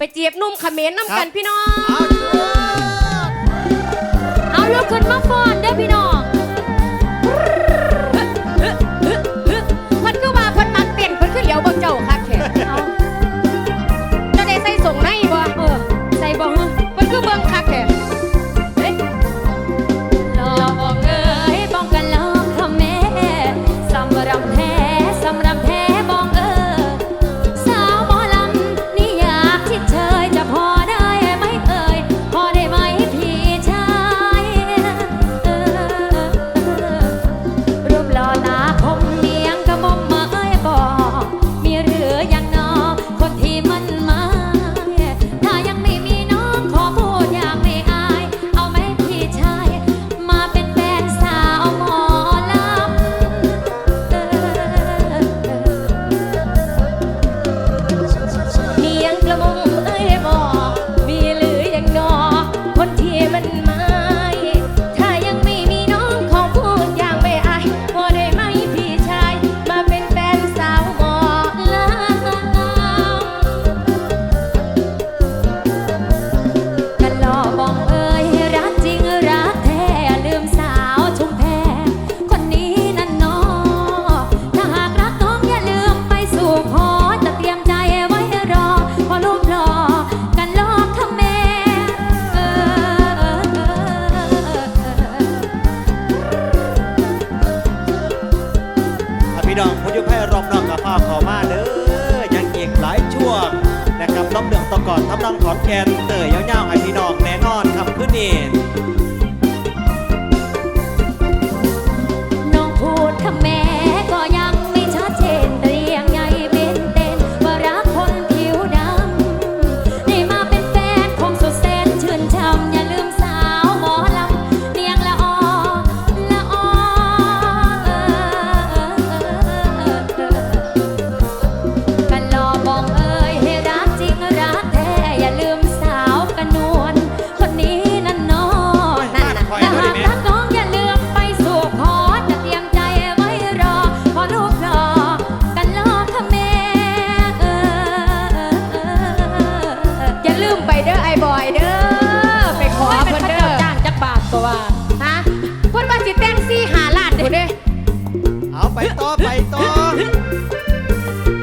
ไปเจี๊ยบนุ่มขมิ้นน้ำกันพี่น้อง เอาลูกขึ้นมาฟ้อนเด้อพี่น้อง พี่น้องพยุพให้รองนองกับพ่อขอมาเด้อยังอีกหลายช่วงนะครับต้องเดืองตะก่อนทำนองขอนแกนเตยยาวๆไห้พี่น้องแน่นอนครับขึ้นนี่ ไปต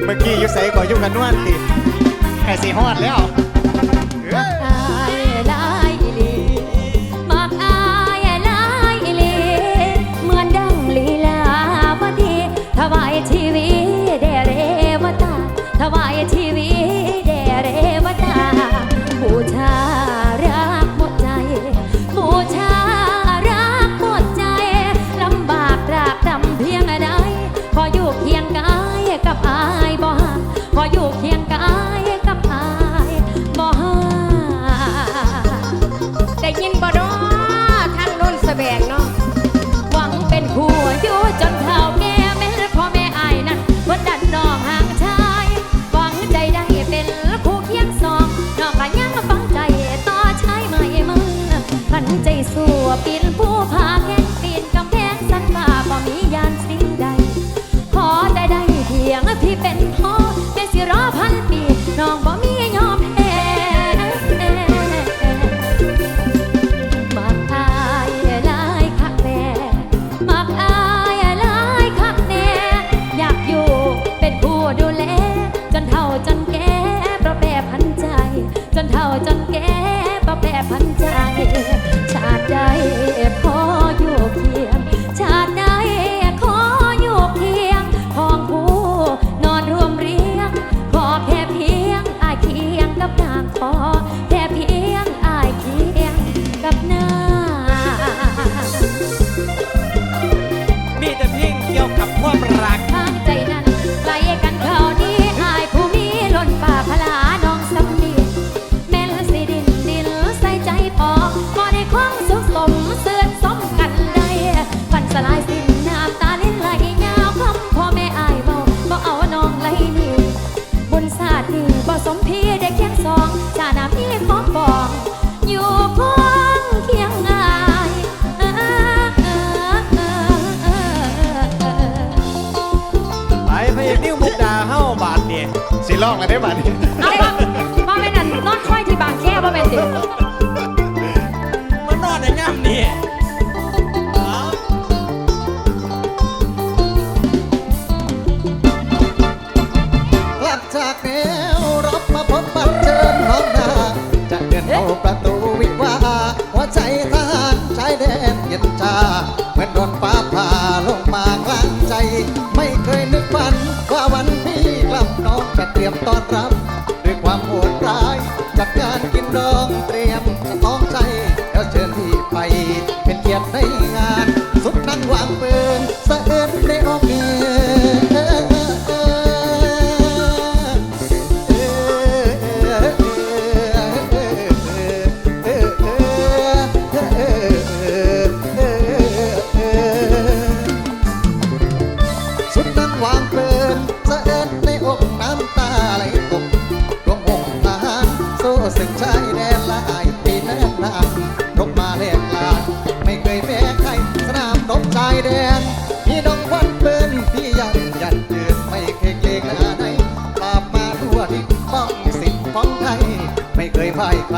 เมื่อกี้ยุใส่ก่อยุ่กันนวลติแค่สีหอดแล้วอายลายลีมักอายลายลีเมือนดังลีลาวดีถวายชีวิตแด่เรวตาถวายชีวิต 不怕 สินิ้วมุกดาเฮ้าบาทเนี่ยสิลองอะไรได้บาทนี่เอาว่าแม่นั่นนอนค่อยที่บางแก้วว่าแม่นติมันนอนในย่ำนี่จากนี้ รับ ด้วยความโหดร้ายจากการกินดองเตรียม ถึงชายแดนละอายปีแน่นหนารบมาแลกลาไม่เคยแพ้ใครสนามลบชายแดนพี่น้องควันเปินพี่ยังยันยืนไม่เคยเกรงหน้าปาบมาทั่วที่ป้องสิทธิ์ของไทยไม่เคยพ่ายใคร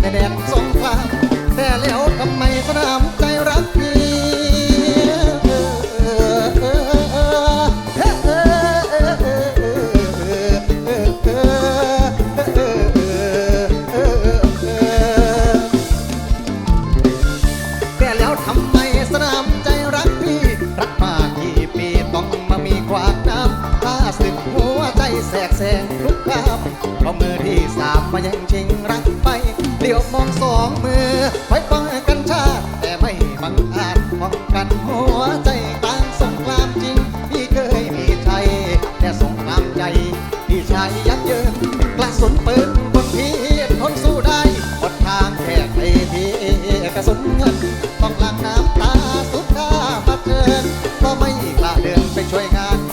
ในแดนสงคราม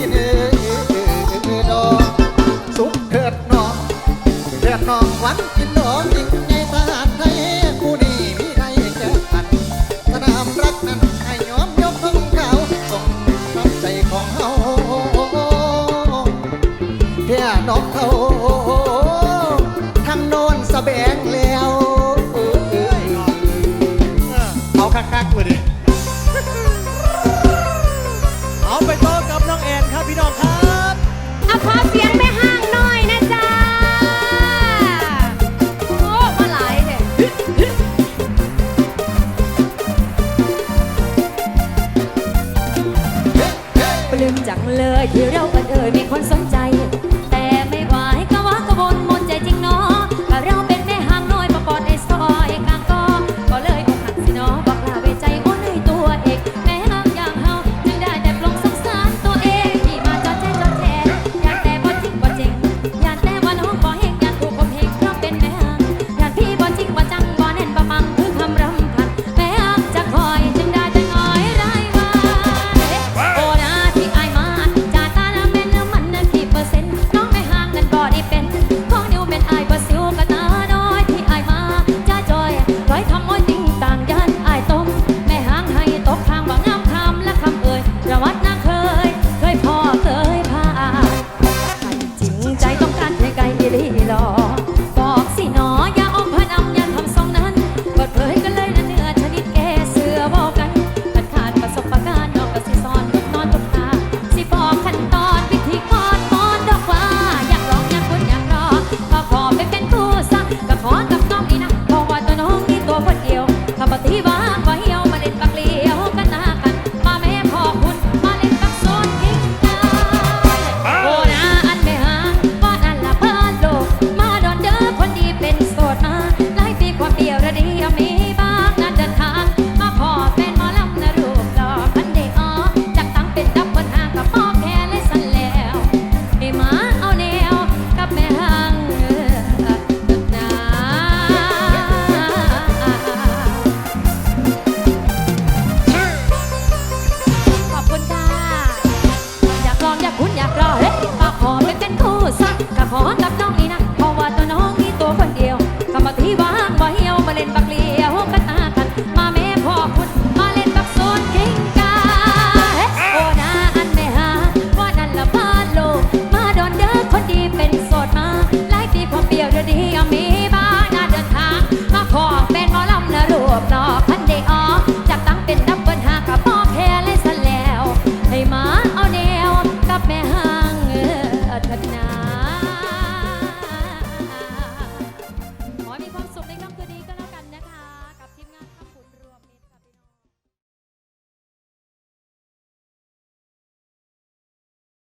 making it. เลยที่เราบังเอิญมีคนสนใจ